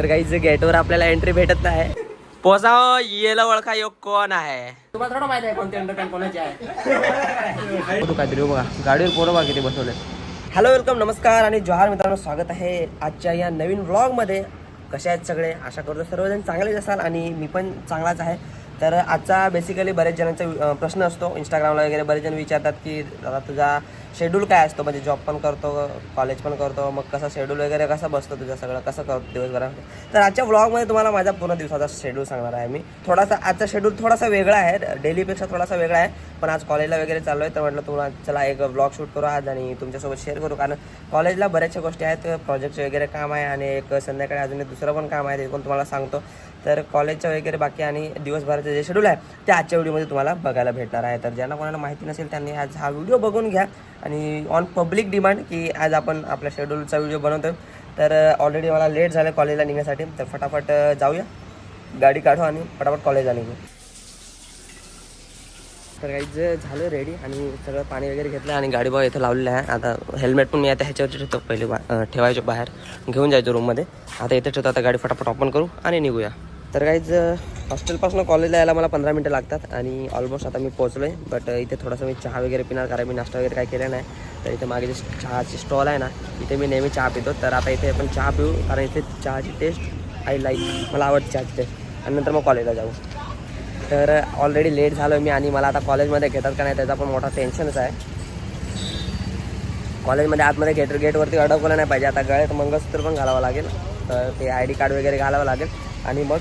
तर काही गेटवर आपल्याला एंट्री भेटत नाही. पोचाव येला ओळखा योग कोण आहे? तुम्हाला थोडं माहिती आहे कोणते अंडरपॅन्ट कोणाचे आहे. तू काहीतरी बघा गाडीवर पोरं बघा किती बसवले हॅलो वेलकम नमस्कार आणि जोहार मित्रांनो स्वागत आहे आजच्या या नवीन व्लॉगमध्ये कसे आहेत सगळे? आशा करतो सर्वजण चांगलेच असाल आणि मी पण चांगलाच आहे. तर आजचा बेसिकली बरेच जणांचा प्रश्न असतो. इंस्टाग्रामला वगैरे बरेच जण विचारतात की दादा तुझा शेड्यूल काय असतो? म्हणजे जॉब पण करतो कॉलेज पण करतो. मग कसं शेड्यूल वगैरे कसं बसतो तुझं सगळं? कसं करतो दिवसभरामध्ये तर आजच्या व्लॉगमध्ये तुम्हाला माझा पूर्ण दिवसाचा शेड्यूल सांगणार आहे मी. थोडासा आजचा शेड्यूल थोडासा वेगळा आहे. डेलीपेक्षा थोडासा वेगळा आहे. पण आज कॉलेजला वगैरे चाललो आहे तर म्हटलं तुम्हाला चला एक व्लॉग शूट करू आज आणि तुमच्यासोबत शेअर करू. कारण कॉलेजला बऱ्याचशा गोष्टी आहेत. प्रोजेक्टचे वगैरे काम आहे आणि एक संध्याकाळी अजून दुसरं पण काम आहे ते पण तुम्हाला सांगतो. तर कॉलेजचं वगैरे बाकी आणि दिवसभराचे जे शेड्यूल आहे. ते आजच्या व्हिडिओमध्ये तुम्हाला बघायला भेटणार आहे. तर ज्यांना कोणाला माहिती नसेल त्यांनी आज हा व्हिडिओ बघून घ्या. आणि ऑन पब्लिक डिमांड की आज आपण आपल्या शेड्यूलचा व्हिडिओ बनवतो तर ऑलरेडी मला लेट झालं कॉलेजला निघण्यासाठी. तर फटाफट जाऊया. गाडी काढू आणि फटाफट कॉलेजला निघू. तर काही झालं रेडी आणि सगळं पाणी वगैरे घेतलं आणि गाडी बघा इथं लावलेलं आहे. आता हेल्मेट पण मी आता ह्याच्यावरती ठेवतो. पहिले बा ठेवायचो बाहेर. घेऊन जायचो रूममध्ये आता इथे ठेवतो. आता गाडी फटाफट ओपन करू आणि निघूया. तर काहीच हॉस्टेलपासून कॉलेजला यायला मला पंधरा मिनटं लागतात आणि ऑलमोस्ट आता मी पोहोचलो आहे बट इथे थोडंसं मी चहा वगैरे पिणार कारण मी नाश्ता वगैरे काय केला नाही. तर इथे मागे जे चहाची स्टॉल आहे ना इथे मी नेहमी चहा पितो. तर आता इथे आपण चहा पिऊ कारण इथे चहाची टेस्ट आय लाईक मला आवडते चहाची टेस्ट आणि नंतर मग कॉलेजला जाऊ. तर ऑलरेडी लेट झालो मी आणि मला आता कॉलेजमध्ये घेतात का नाही त्याचा पण मोठा टेन्शनच आहे. कॉलेजमध्ये आतमध्ये गेट गेटवरती अडकवलं नाही पाहिजे. आता गळ्यात मंगळसूत्र पण घालावं लागेल. तर ते आय डी कार्ड वगैरे घालावं लागेल. आणि मग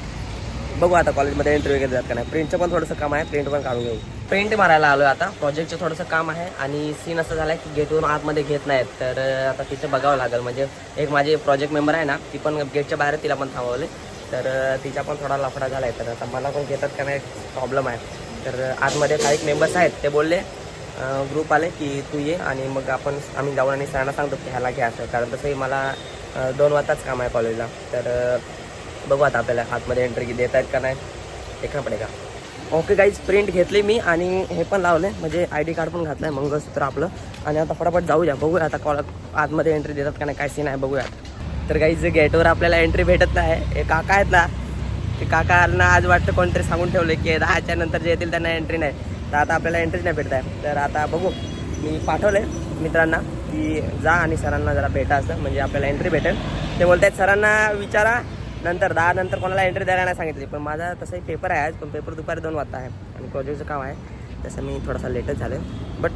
बघू आता कॉलेजमध्ये इंटरव्ह्यू घेतात का नाही. प्रिंटचं पण थोडंसं काम आहे प्रिंट पण काढून घेऊ. प्रिंट मारायला आलो आता. प्रोजेक्टचं थोडंसं काम आहे आणि सीन असं झालं आहे की गेटवरून आतमध्ये घेत नाहीत. तर आता तिथं बघावं लागेल. म्हणजे एक माझी प्रोजेक्ट मेंबर आहे ना ती पण गेटच्या बाहेर तिला पण थांबवले तर तिचा पण थोडा लफडा झाला आहे तर आता मला पण घेतात का नाही प्रॉब्लेम आहे. तर आतमध्ये काही मेंबर्स आहेत ते बोलले ग्रुप आले की तू ये आणि मग आपण आम्ही जाऊन आणि सरांना सांगतो की ह्याला घ्या असं. कारण तसंही मला दोन वाजताच काम आहे कॉलेजला तर बघू आता आपल्याला आतमध्ये एंट्री देत आहेत का नाही. देखणं पडेल का ओके गाईज प्रिंट घेतली मी आणि हे पण लावले. म्हणजे आय डी कार्ड पण घातलं आहे मंगळसूत्र आपलं. आणि आता फटाफट जाऊया. बघूया आता कॉल आतमध्ये एंट्री देतात का नाही काय सीन आहे बघूया तर गाईज गेटवर आपल्याला एंट्री भेटत नाही. हे काका आहेत ना ते काकांना आज वाटतं कोणतरी सांगून ठेवलं की दहाच्या नंतर जे येतील त्यांना एंट्री नाही. तर आता आपल्याला एंट्रीच नाही भेटत आहे. तर आता बघू. मी पाठवले मित्रांना की जा आणि सरांना जरा भेटा असं म्हणजे आपल्याला एंट्री भेटेल. ते बोलत आहेत सरांना विचारा नंतर दहा नंतर कोणाला एंट्री द्यायला नाही सांगितली. पण माझा तसंही पेपर आहे आज पण पेपर दुपारी दोन वाजता आहे. आणि प्रोजेक्टचं काम आहे. तसं मी थोडासा लेटच झालं बट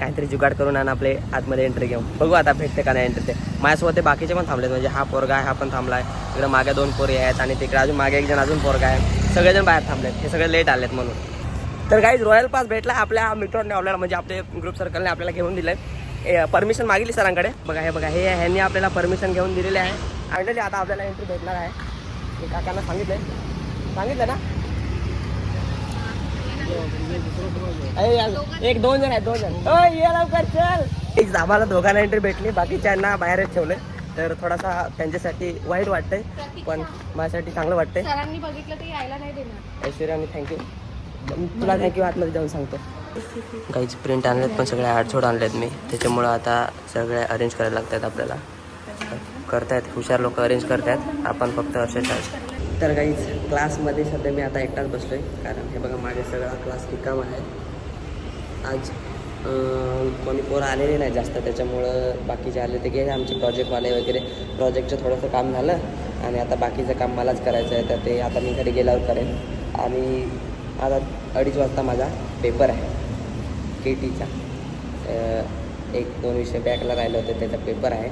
काहीतरी जुगाड करून आणि आपले आतमध्ये एंट्री घेऊ बघू आता भेटते का नाही एंट्री ते. माझ्यासोबत ते बाकीचे पण थांबलेत. म्हणजे हा पोरगा आहे हा पण थांबला आहे इकडे मागे दोन पोरी आहेत आणि तिकडे अजून मागे एक जण अजून पोरगा आहे. सगळेजण बाहेर थांबलेत. हे सगळे लेट आलेत म्हणून. तर काही रॉयल पास भेटला आपल्या मित्रांनी आपल्याला म्हणजे आपले ग्रुप सर्कलने आपल्याला घेऊन दिलं परमिशन मागितली सरांकडे. बघा हे बघा हे ह्यांनी आपल्याला परमिशन घेऊन दिलेले आहे. फायनली आता आपल्याला एंट्री भेटणार आहे. मी काकांना सांगितलंय. सांगितलं ना? अरे यार, एक दोन जण आहेत दोन जण. ओ ये लवकर चल. एक आम्हाला दोघांना एंट्री भेटली. बाकीच्यांना बाहेरच ठेवले तर थोडासा त्यांच्यासाठी वाईट वाटतंय पण माझ्यासाठी चांगलं वाटतंय. सरांनी बघितलं ते यायला नाही देणार. ऐश्वर्याने थँक्यू तुला थँक्यू आतमध्ये जाऊन सांगतो. काहीच प्रिंट आणलेत पण सगळे आडछोड आणलेत मी. त्याच्यामुळं आता सगळे अरेंज करायला लागतात आपल्याला. करतायत हुशार लोक अरेंज करतायत. आपण फक्त अक्षरशः तर काहीच क्लासमध्ये सध्या मी आता एकटाच बसलो आहे कारण हे बघा माझे सगळा क्लास रिकाम आहे. आज कोणी पोरं आलेले नाही जास्त. त्याच्यामुळं बाकीचे आले ते गेले आमचे प्रोजेक्टवाले वगैरे. प्रोजेक्टचं थोडंसं काम झालं. आणि आता बाकीचं काम मलाच करायचं आहे. तर ते आता मी घरी गेल्यावर करेन. आणि आता अडीच वाजता माझा पेपर आहे. के टीचा एक दोन विषय बॅकला राहिलं होतं. त्याचा पेपर आहे.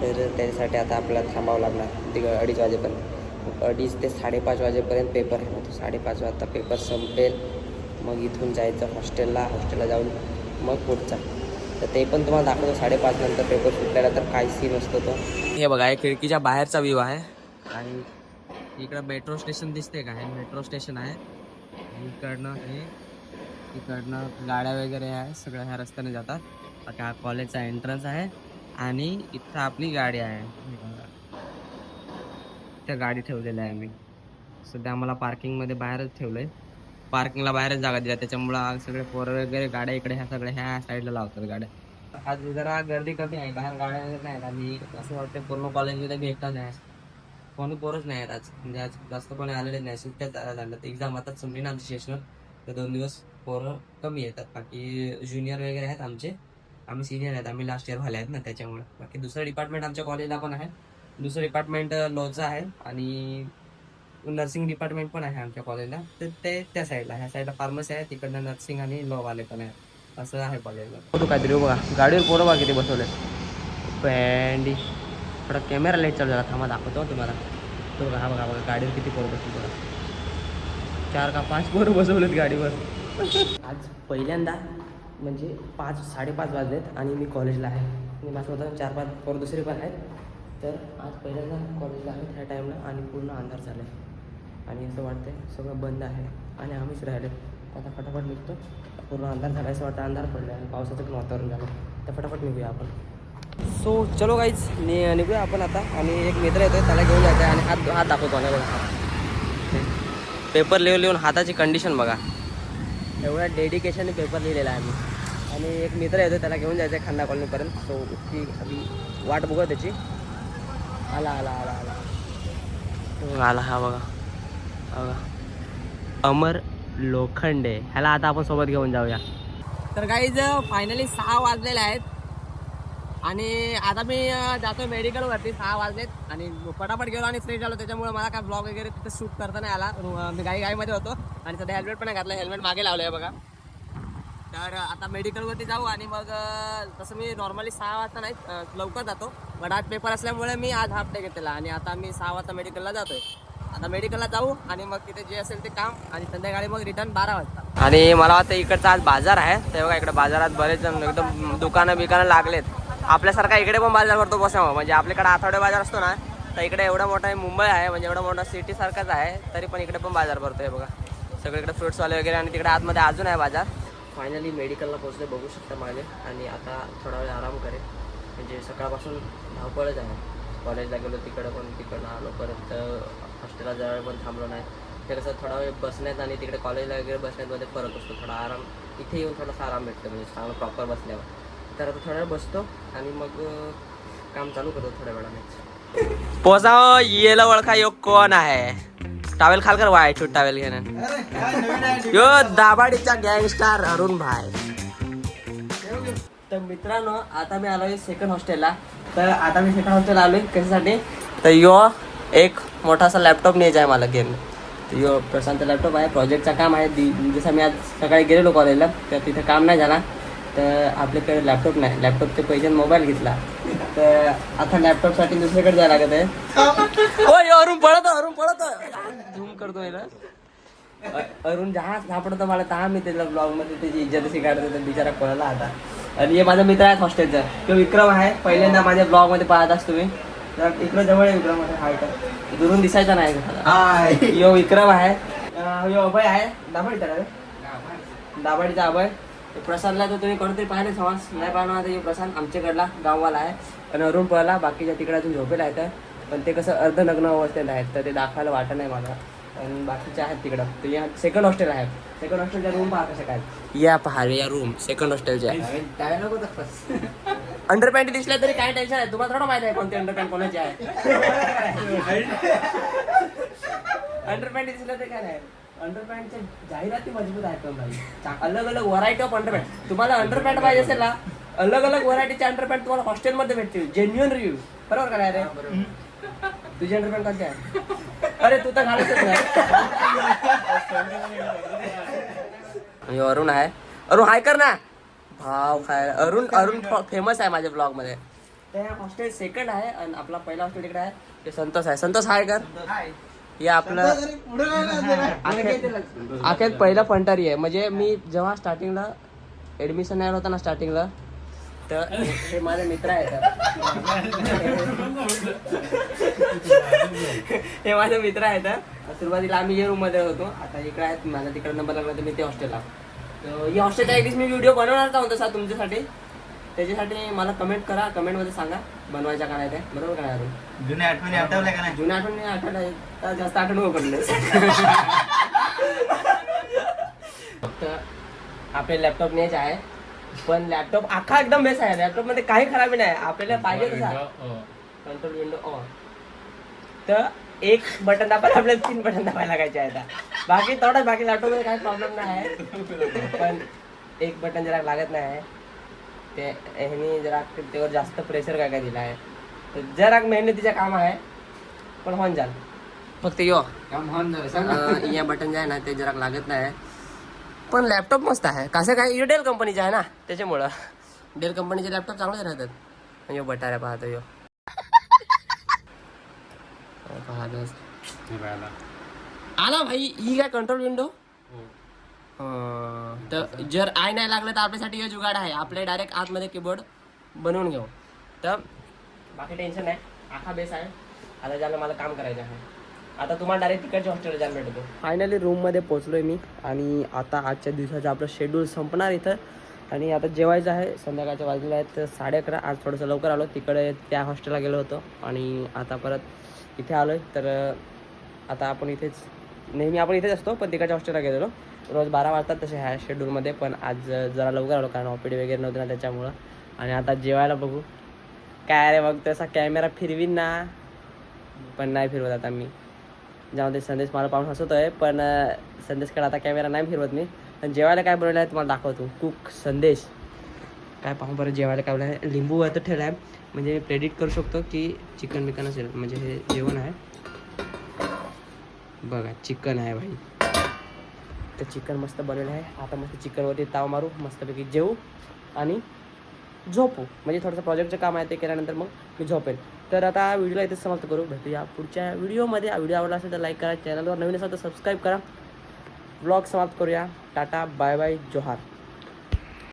तर त्याच्यासाठी आता आपल्याला थांबावं लागणार. तिकडं अडीच वाजेपर्यंत. अडीच ते साडेपाच वाजेपर्यंत पेपर आहे. तो साडेपाच वाजता पेपर संपेल. मग इथून जायचं हॉस्टेलला. हॉस्टेलला जाऊन मग पुढचा. तर ते पण तुम्हाला दाखवतो. साडेपाच नंतर पेपर सुटलेला तर काय सीन असतो तो. हे बघा हे खिडकीच्या बाहेरचा व्ह्यू आहे. आणि इकडं मेट्रो स्टेशन दिसते का? हे मेट्रो स्टेशन आहे. इकडनं हे इकडनं गाड्या वगैरे आहे. सगळ्या ह्या रस्त्याने जातात. आता हा कॉलेजचा एंट्रन्स आहे. आणि इथं आपली गाडी आहे. त्या गाडी ठेवलेल्या आहे मी सध्या आम्हाला पार्किंगमध्ये बाहेरच ठेवलं आहे पार्किंगला बाहेरच जागा दिल्या. त्याच्यामुळं सगळे पोरं वगैरे गाड्या इकडे ह्या सगळ्या ह्या साईडला लावतात गाड्या. आज जरा गर्दी कमी आहे. बाहेर गाड्या वगैरे नाहीत आणि असं वाटतं पूर्ण कॉलेजमध्ये भेटत नाही. कोणी पोरच नाही आहेत आज. म्हणजे आज जास्त कोणी आलेले नाही. सुठ्याच झालं तर एक्झाम आता संपली ना आमची सेशनल तर दोन दिवस पोरं कमी येतात. बाकी ज्युनियर वगैरे आहेत आमचे. आम्ही सिनियर आहेत आम्ही लास्ट इयर वाले आहेत ना त्याच्यामुळे. बाकी दुसरं डिपार्टमेंट आमच्या कॉलेजला पण आहे. दुसरं डिपार्टमेंट लॉचं आहे आणि नर्सिंग डिपार्टमेंट पण आहे आमच्या कॉलेजला तर ते त्या साईडला ह्या साईडला फार्मसी आहे तिकडनं नर्सिंग आणि लॉ वाले पण आहे असं आहे कॉलेजला फोटो काहीतरी बघा. गाडीवर पोरं बघा किती बसवले पँडी. थोडा कॅमेरा लाइट चालू झाला. थांबा दाखवतो तुम्हाला. तो बघा हा बघा बघा गाडीवर किती पोरं बसली बघा. चार का पाच पोरं बसवलेत गाडीवर. आज पहिल्यांदा म्हणजे पाच साडेपाच वाजलेत आणि मी कॉलेजला आहे. आणि माझं चार पाच पोरं दुसरे पण आहेत. तर आज पहिल्यांदा कॉलेजला आहे ह्या टाईमला आणि पूर्ण अंधार झाला आहे आणि असं वाटतंय सगळं बंद आहे आणि आम्हीच राहिले. आता फटाफट निघतो. पूर्ण अंधार झाला असं वाटतं अंधार पडलं आणि पावसाचं पण वातावरण झालं तर फटाफट निघूया आपण. सो चलो काहीच नि निघूया आपण आता. आणि एक मित्र येतोय त्याला घेऊन जायचं आहे आणि हात हात दाखवतो आणि बघा पेपर लिहून लिहून हाताची कंडिशन बघा. एवढ्या डेडिकेशनने पेपर लिहिलेला आहे आम्ही. आणि एक मित्र येतो त्याला घेऊन जायचं आहे खांदा कॉलनीपर्यंत सो की आधी वाट बघू त्याची. आला आला आला आला. आला हा बघा. बघा. अमर लोखंडे. ह्याला आता आपण सोबत घेऊन जाऊया. तर काही फायनली सहा वाजलेले आहेत. आणि आता मी जातो जातो मेडिकलवरती सहा वाजलेत आणि पटापट गेलो आणि फ्रेश झालो. त्याच्यामुळे मला काय ब्लॉग वगैरे तिथे शूट करता नाही आला. मी गाई गाईमध्ये होतो आणि सध्या हेल्मेट पण नाही घातलं. हेल्मेट मागे लावलं आहे बघा. तर आता मेडिकलवरती जाऊ आणि मग तसं मी नॉर्मली सहा वाजता नाही लवकर जातो. बट आज पेपर असल्यामुळे मी आज हाफ डे घेतलेला आणि आता मी सहा वाजता मेडिकलला जातोय. आता मेडिकलला जाऊ आणि मग तिथे जे असेल ते काम आणि संध्याकाळी मग रिटर्न बारा वाजता. आणि मला वाटतं इकडचा आज बाजार आहे. ते बघा इकडे बाजारात बरेच जण एकदम दुकानं बिकानं लागलेत. आपल्यासारखा इकडे पण बाजार भरतो बसावा. म्हणजे आपल्याकडे आठवडे बाजार असतो ना तर इकडे एवढा मोठा आहे मुंबई आहे म्हणजे एवढा मोठा सिटी सारखाच आहे तरी पण इकडे पण बाजार भरतोय बघा. सगळीकडे फ्रुट्सवाले वगैरे आणि तिकडे आतमध्ये अजून आहे बाजार. फायनली मेडिकलला पोहोचले बघू शकता माझे आणि आता थोडा वेळ आराम करेल म्हणजे सकाळपासून धावपळच आहे. कॉलेजला गेलो तिकडं पण तिकडं आलो परत हॉस्टेलला जवळ पण थांबलो नाही. ते कसं थोडा वेळ बसण्यात आणि तिकडे कॉलेजला वगैरे बसण्यामध्ये फरक असतो. थोडा आराम इथे येऊन थोडासा आराम भेटतो. म्हणजे चांगलं प्रॉपर बसल्यावर. तर आता थोडा वेळ बसतो आणि मग काम चालू करतो थोड्या वेळाने पोचा येला ओळखा यो कोण आहे? टावेल खालकर वाय छूट टावेल घेणं. यो दाबाडीचा गँगस्टार अरुण भाई. तर मित्रांनो आता मी आलोय सेकंड हॉस्टेलला तर आता मी सेकंड हॉस्टेल आलोय. कशासाठी? तर यो एक मोठासा लॅपटॉप न्यायचा आहे मला गेम तर यो प्रशांत लॅपटॉप आहे. प्रोजेक्टचं काम आहे. जसं मी आज सकाळी गेलेलो कॉलेजला तर तिथे काम नाही झाला. तर आपल्याकडे लॅपटॉप नाही. लॅपटॉपचे पैसे मोबाईल घेतला. तर आता लॅपटॉपसाठी दुसरीकडे जायला लागत आहे. अरुण पळत अरुण पळत. झूम अ- अरुण जहा सापडतो मला. तहा मी त्याला ब्लॉगमध्ये त्याची इज्जत अशी काढतो तर बिचारा पळाला आता. आणि हे माझा मित्र आहे हॉस्टेलचा तो विक्रम आहे. पहिल्यांदा माझ्या ब्लॉगमध्ये पाहत असतो मी. तर इकडं जवळ आहे विक्रम. आहे दुरून दिसायचा नाही. यो विक्रम आहे. यो अभय आहे. दाभाडी त्याला रे. दाभाडीचा अभय. प्रसादला तर तुम्ही कोणतरी पाहिले समाज नाही पाहणार यो प्रसाद आमच्याकडला गाववाला आहे. आणि अरुण पळाला बाकीच्या तिकडे अजून झोपेला आहेत पण ते कसं अर्धनग्न अवस्थेत आहेत तर ते दाखवायला वाटत नाही मला. आणि बाकीचे आहेत तिकडं. तर या सेकंड हॉस्टेल आहे सेकंड हॉस्टेलच्या रूम पहा कशा काय या पहा या रूम सेकंड हॉस्टेलच्या अंडरपॅन्ट दिसल्या तरी काय टेन्शन आहे? तुम्हाला थोडं माहिती आहे कोणती अंडरपॅन्ट कोणाची आहे अंडरपॅन्ट दिसलं तर काय नाही. अंडरपॅन्टच्या जाहिराती मजबूत आहेत पण भाई? चा- अलग अलग व्हरायटी ऑफ अंडरपॅन्ट तुम्हाला अंडरपॅन्ट पाहिजे असेल ना अलग अलग व्हरायटीचे अंडरपॅन्ट तुम्हाला हॉस्टेलमध्ये भेटतील. जेन्युअन रिव्ह्यू बरोबर का नाही रे? तुझी अंडरपॅन्ट कोणती आहे? अरे तू तर घालतच नाही. अरुण आहे. अरुण हाय कर ना. भाव काय अरुण अरुण फेमस आहे माझ्या ब्लॉगमध्ये ते हॉस्टेल सेकंड आहे आणि आपला पहिला हॉस्टेल इकडे आहे. ते संतोष आहे. संतोष हाय कर. हे आपलं आखेत आखेत पहिला फंटारी आहे. म्हणजे मी जेव्हा स्टार्टिंगला ऍडमिशन नाही होता ना स्टार्टिंगला तर हे माझे मित्र आहेत. हे माझे मित्र आहेत. सुरुवातीला आम्ही ये रूममध्ये होतो. आता इकडे आहेत माझा तिकडे नंबर लागला तर मी ते हॉस्टेलला तर ही हॉस्टेलचा एक दिवस मी व्हिडिओ बनवणार होता तसा तुमच्यासाठी. त्याच्यासाठी मला कमेंट करा कमेंटमध्ये सांगा बनवायच्या का नाही ते बरोबर का नाही अरुण? जुन्या आठवणी आठवल्या का नाही? जुन्या आठवणी आठवल्या जास्त आठवण पडले. फक्त आपले लॅपटॉप न्यायचे आहे पण लॅपटॉप अख्खा एकदम बेस्ट आहे. लॅपटॉपमध्ये काही खराबी नाही. आपल्याला पाहिजे तसा. कंट्रोल विंडो ऑन तर एक बटन दाबायला आपल्याला तीन बटन दाबायला लागायचे आहेत बाकी थोडं बाकी लॅपटॉपमध्ये काही प्रॉब्लेम नाही आहे. पण एक बटन जरा लागत नाही आहे. ते ह्यानी जरा त्यावर जास्त प्रेशर काय काय दिलं आहे. तर जरा मेहनतीचं काम आहे पण होऊन जाल फक्त यो. अं, या बटन जे आहे ना ते जरा लागत नाही. पण लॅपटॉप मस्त आहे. कसं काय डेल कंपनीचे आहे ना त्याच्यामुळं. डेल कंपनीचे लॅपटॉप चांगलेच राहतात. यो बटाऱ्या पाहतो यो. पाहतोस आला भाई ही काय कंट्रोल विंडो तर जर आय नाही लागलं तर आपल्यासाठी हे जुगाड आहे. आपले डायरेक्ट आतमध्ये कीबोर्ड बनवून घेऊ. तर बाकी टेन्शन नाही. आखा बेस आहे. आता ज्याला मला काम करायचं आहे. आता तुम्हाला डायरेक्ट तिकडच्या हॉस्टेलला जायला भेटतो. फायनली रूममध्ये पोचलोय मी. आणि आता आजच्या दिवसाचं आपलं शेड्यूल संपणार इथं. आणि आता जेवायचं आहे. संध्याकाळच्या वाजलेल्या आहेत साडे अकरा. आज थोडंसं लवकर आलो. तिकडे त्या हॉस्टेलला गेलो होतो. आणि आता परत इथे आलो आहे तर आता आपण इथेच नेहमी आपण इथेच असतो. पण तिकडच्या हॉस्टेलला गेलेलो. रोज बारा वाजतात तसे ह्या शेड्यूलमध्ये पण आज जरा लवकर आलो कारण ऑपीडी वगैरे नव्हतं ना त्याच्यामुळं. आणि आता जेवायला बघू. काय रे बघ तसा कॅमेरा फिरवीन ना. पण नाही फिरवत आता मी. ज्यामध्ये संदेश मला पाहून हसवतोय पण संदेशकडे आता कॅमेरा नाही फिरवत मी. पण जेवायला काय बनवलं आहे तुम्हाला दाखवतो. कुक संदेश. काय पाहून बरं जेवायला काय बनवलं आहे? लिंबू वरती ठेवलं आहे म्हणजे मी प्रेडिक्ट करू शकतो की चिकन बिकन असेल. म्हणजे हे जेवण आहे. बघा चिकन आहे भाई. तर चिकन मस्त बनवलं आहे. आता मस्त चिकनवरती ताव मारू मस्तपैकी जेवू आणि झोपू. म्हणजे थोडंसं प्रोजेक्टचं काम आहे ते केल्यानंतर मग मी झोपेल तर आता व्हिडिओला इथे समाप्त करू. भेटूया पुढच्या व्हिडिओमध्ये व्हिडिओ आवडला असेल तर लाईक करा चॅनलवर नवीन असेल तर सबस्क्राईब करा. ब्लॉग समाप्त करूया. टाटा बाय बाय जोहार.